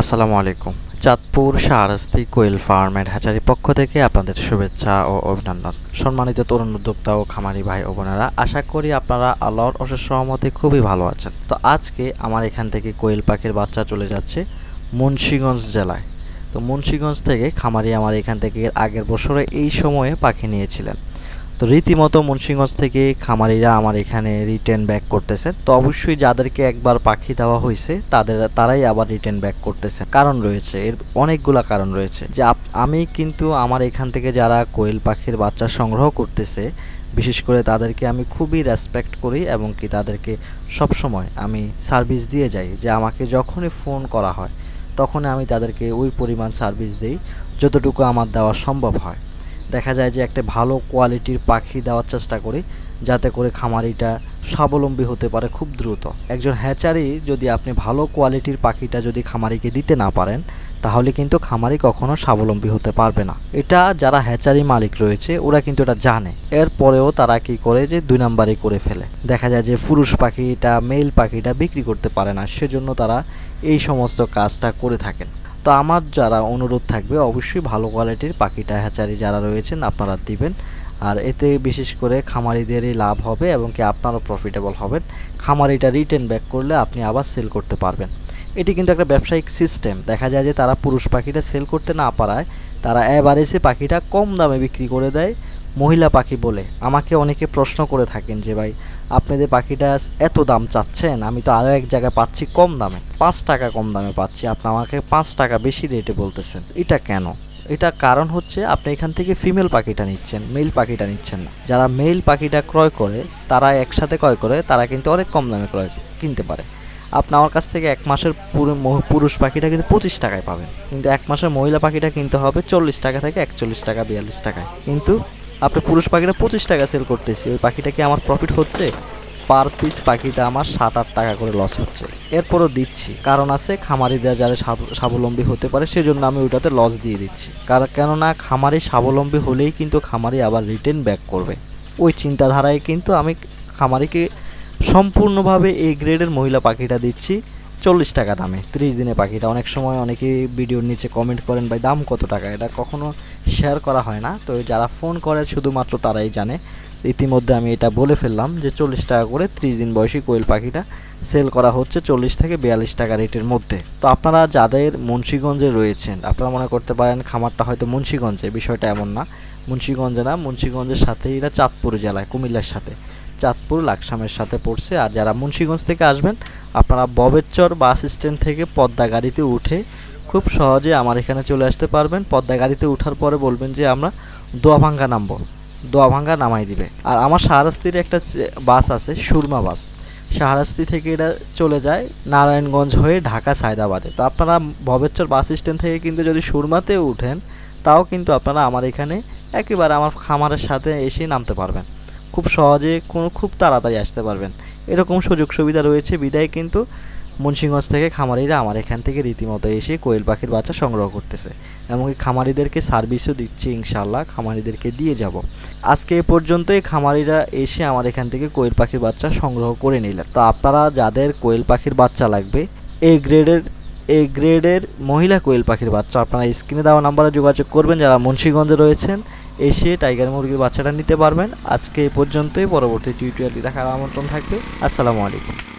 আসসালামু আলাইকুম। Chandpur Shahrasti quail farm ফার্মের হ্যাচারি পক্ষ থেকে আপনাদের শুভেচ্ছা ও অভিনন্দন। সম্মানিত তরুণ উদ্যোক্তা ও খামারি ভাই ও বোনেরা, আশা করি আপনারা আল্লাহর অশেষ সহমতে খুবই ভালো আছেন। তো আজকে আমার এখান থেকে কোয়েল পাখির বাচ্চা চলে যাচ্ছে মুন্সীগঞ্জ জেলায়। তো মুন্সীগঞ্জ থেকে খামারি আমার এখান থেকে আগের বছরে এই সময়ে পাখি নিয়েছিলেন। তো রীতিমতো মুন্সিগঞ্জ থেকে খামারিরা আমার এখানে রিটার্ন ব্যাক করতেছে। তো অবশ্যই যাদেরকে একবার পাখি দেওয়া হয়েছে, তাদের তারাই আবার রিটার্ন ব্যাক করতেছে। কারণ রয়েছে, এর অনেকগুলা কারণ রয়েছে। যে আমি কিন্তু আমার এখান থেকে যারা কোয়েল পাখির বাচ্চা সংগ্রহ করতেছে, বিশেষ করে তাদেরকে আমি খুবই রেসপেক্ট করি এবং কি তাদেরকে সব সময় আমি সার্ভিস দিয়ে যাই। যে আমাকে যখনই ফোন করা হয় তখন আমি তাদেরকে ওই পরিমাণ সার্ভিস দিই, যতটুকু আমার দেওয়া সম্ভব হয়। দেখা যায় যে একটা ভালো কোয়ালিটির পাখি দেওয়ার চেষ্টা করি, যাতে করে খামারিটা স্বাবলম্বী হতে পারে খুব দ্রুত। একজন হ্যাচারি যদি আপনি ভালো কোয়ালিটির পাখিটা যদি খামারিকে দিতে না পারেন, তাহলে কিন্তু খামারি কখনো স্বাবলম্বী হতে পারবে না। এটা যারা হ্যাচারি মালিক রয়েছে, ওরা কিন্তু এটা জানে। এরপরেও তারা কি করে যে দুই নাম্বারই করে ফেলে। দেখা যায় যে পুরুষ পাখিটা মেল পাখিটা বিক্রি করতে পারে না, সেজন্য তারা এই সমস্ত কাজটা করে থাকেন। তো আমার যারা অনুরোধ থাকবে, অবশ্যই ভালো কোয়ালিটির পাখিটা হ্যাচারি যারা রয়েছেন, আপনারা দিবেন। আর এতে বিশেষ করে খামারিদেরই লাভ হবে এবং কি আপনারও প্রফিটেবল হবেন। খামারিটা রিটার্ন ব্যাক করলে আপনি আবার সেল করতে পারবেন। এটি কিন্তু একটা ব্যবসায়িক সিস্টেম দেখা যায় যে তারা পুরুষ পাখিটা সেল করতে না পারায়, তারা এভারেজে পাখিটা কম দামে বিক্রি করে দেয়। মহিলা পাখি বলে। আমাকে অনেকে প্রশ্ন করে থাকেন যে, ভাই আপনাদের পাখিটা এত দাম চাচ্ছেন, আমি তো আরও এক জায়গায় পাচ্ছি কম দামে। পাঁচ টাকা কম দামে পাচ্ছি। আপনি আমাকে পাঁচ টাকা বেশি রেটে বলতেছেন। এটা কেন? এটা কারণ হচ্ছে আপনি এখান থেকে ফিমেল পাখিটা নিচ্ছেন, মেল পাখিটা নিচ্ছেন না। যারা মেল পাখিটা ক্রয় করে, তারা একসাথে ক্রয় করে, তারা কিন্তু অনেক কম দামে ক্রয় কিনতে পারে। আপনি আমার কাছ থেকে এক মাসের পুরো পুরুষ পাখিটা কিন্তু পঁচিশ টাকায় পাবেন। কিন্তু এক মাসের মহিলা পাখিটা কিনতে হবে চল্লিশ টাকা থেকে একচল্লিশ টাকা, বিয়াল্লিশ টাকায়। কিন্তু আপনি পুরুষ পাখিটা পঁচিশ টাকা সেল করতেছি। ওই পাখিটা কি আমার প্রফিট হচ্ছে? পার পিস পাখিটা আমার সাত আট টাকা করে লস হচ্ছে। এরপরও দিচ্ছি। কারণ আছে খামারিদের যারা স্বাবলম্বী হতে পারে, সেজন্য আমি ওইটাতে লস দিয়ে দিচ্ছি। কারণ কেননা খামারি স্বাবলম্বী হলেই কিন্তু খামারি আবার রিটার্ন ব্যাক করবে। ওই চিন্তাধারায় কিন্তু আমি খামারিকে সম্পূর্ণভাবে এই গ্রেডের মহিলা পাখিটা দিচ্ছি। চল্লিশ টাকা দামে, ত্রিশ দিনে পাখিটা। অনেক সময় অনেকেই ভিডিওর নিচে কমেন্ট করেন, ভাই, দাম কত টাকা? এটা কখনো শেয়ার করা হয় না। তো যারা ফোন করে, শুধুমাত্র তারাই জানে। ইতিমধ্যে আমি এটা বলে ফেললাম যে, চল্লিশ টাকা করে ত্রিশ দিন বয়সী কোয়েল পাখিটা সেল করা হচ্ছে চল্লিশ থেকে বিয়াল্লিশ টাকা রেটের মধ্যে। তো আপনারা যাদের মুন্সীগঞ্জে রয়েছেন, আপনারা মনে করতে পারেন খামারটা হয়তো মুন্সীগঞ্জে, বিষয়টা এমন না। মুন্সীগঞ্জে না, মুন্সীগঞ্জের সাথে এরা চাঁদপুর জেলায়, কুমিল্লার সাথে। চাঁদপুর, লাকসামের সাথে পড়ছে। আর যারা মুন্সীগঞ্জ থেকে আসবেন, আপনারা ববেরচর বাস স্ট্যান্ড থেকে পদ্মা গাড়িতে উঠে খুব সহজে আমার এখানে চলে আসতে পারবেন। পদ্মা গাড়িতে ওঠার পরে বলবেন যে, আমরা দোয়াভাঙ্গা নামবো। দোয়াভাঙ্গা নামাই দিবে। আর আমার শাহরাস্তির একটা বাস আছে, সুরমা বাস। শাহরাস্তি থেকে এটা চলে যায় নারায়ণগঞ্জ হয়ে ঢাকা সায়দাবাদে। তো আপনারা ভবেরচর বাস স্ট্যান্ড থেকে কিন্তু যদি সুরমাতে উঠেন, তাও কিন্তু আপনারা আমার এখানে একেবারে আমার খামারের সাথে এসে নামতে পারবেন। খুব সহজে কোনো খুব তাড়াতাড়ি আসতে পারবেন। এরকম সুযোগ সুবিধা রয়েছে, বিদায় কিন্তু মুন্সিগঞ্জ থেকে খামারিরা আমার এখান থেকে রীতিমতো এসে কোয়েল পাখির বাচ্চা সংগ্রহ করতেছে। এমনকি খামারিদেরকে সার্ভিসও দিচ্ছি ইনশাল্লাহ খামারিদেরকে দিয়ে যাব। আজকে এ পর্যন্তই, খামারিরা এসে আমার এখান থেকে কোয়েল পাখির বাচ্চা সংগ্রহ করে নিলেন। তো আপনারা যাদের কোয়েল পাখির বাচ্চা লাগবে এই গ্রেডের, এ গ্রেডের মহিলা কোয়েল পাখির বাচ্চা আপনারা স্ক্রিনে দেওয়া নাম্বারে যোগাযোগ করবেন, যারা মুন্সিগঞ্জে রয়েছেন। এসে টাইগার মুরগির বাচ্চাটা নিতে পারবেন। আজকে এ পর্যন্তই। পরবর্তী টিউটোরিয়ালটি দেখার আমন্ত্রণ থাকবে। আসসালামু আলাইকুম।